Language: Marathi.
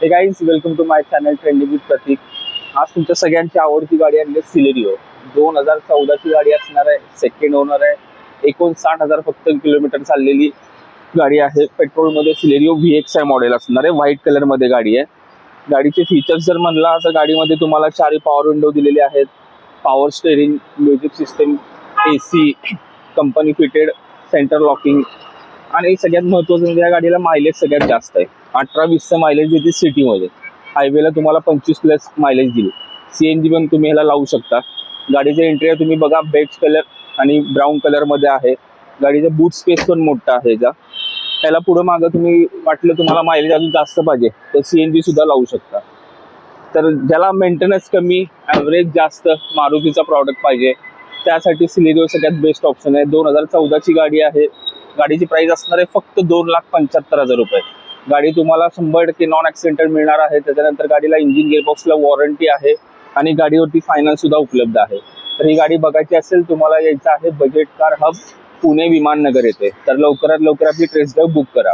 Hey guys welcome to my channel trending with Prateek आज तुमच्या सगळ्यांची आवडती गाडी आणली सिलेरिओ हो. दोन हजार चौदाची गाडी असणार आहे सेकंड ओनर आहे. एकोणसाठ हजार फक्त किलोमीटर चाललेली गाडी आहे. पेट्रोलमध्ये सिलेरिओ व्ही एक्स हो आय मॉडेल असणार आहे. व्हाईट कलरमध्ये गाडी आहे. गाडीचे फीचर्स जर म्हणला तर गाडीमध्ये तुम्हाला चारही पॉवर विंडो दिलेले आहेत. Power steering music system A C company fitted centre locking आणि सगळ्यात महत्त्वाचं म्हणजे या गाडीला मायलेज सगळ्यात जास्त आहे. अठरा वीसचं मायलेज देते सिटीमध्ये हायवेला तुम्हाला पंचवीस प्लस मायलेज दिली. सी एन जी पण तुम्ही ह्याला लावू शकता. गाडीचे इंटेरियर तुम्ही बघा बेट कलर आणि ब्राऊन कलरमध्ये आहे. गाडीचा बूट स्पेस पण मोठा आहे ज्या त्याला पुढं मागं तुम्ही वाटलं तुम्हाला मायलेज अजून जास्त पाहिजे तर सी एन जी सुद्धा लावू शकता. तर ज्याला मेंटेनन्स कमी ॲव्हरेज जास्त मारुतीचा प्रॉडक्ट पाहिजे त्यासाठी सिलेरिओ सगळ्यात बेस्ट ऑप्शन आहे. दोन हजार चौदाची गाडी आहे. गाडीची प्राइस असणार आहे फक्त दोन लाख पंच्याहत्तर हजार रुपये. गाडी तुम्हाला शंभर टक्के नॉन ॲक्सिडेंटल मिळणार आहे. त्याच्यानंतर गाडीला इंजिन गेअरबॉक्सला वॉरंटी आहे आणि गाडीवरती फायनान्स सुद्धा उपलब्ध आहे. तर ही गाडी बघायची असेल तुम्हाला यायचं आहे budget car hub Pune Viman Nagar येथे. तर लवकरात लवकर आपली टेस्ट ड्राईव्ह बुक करा.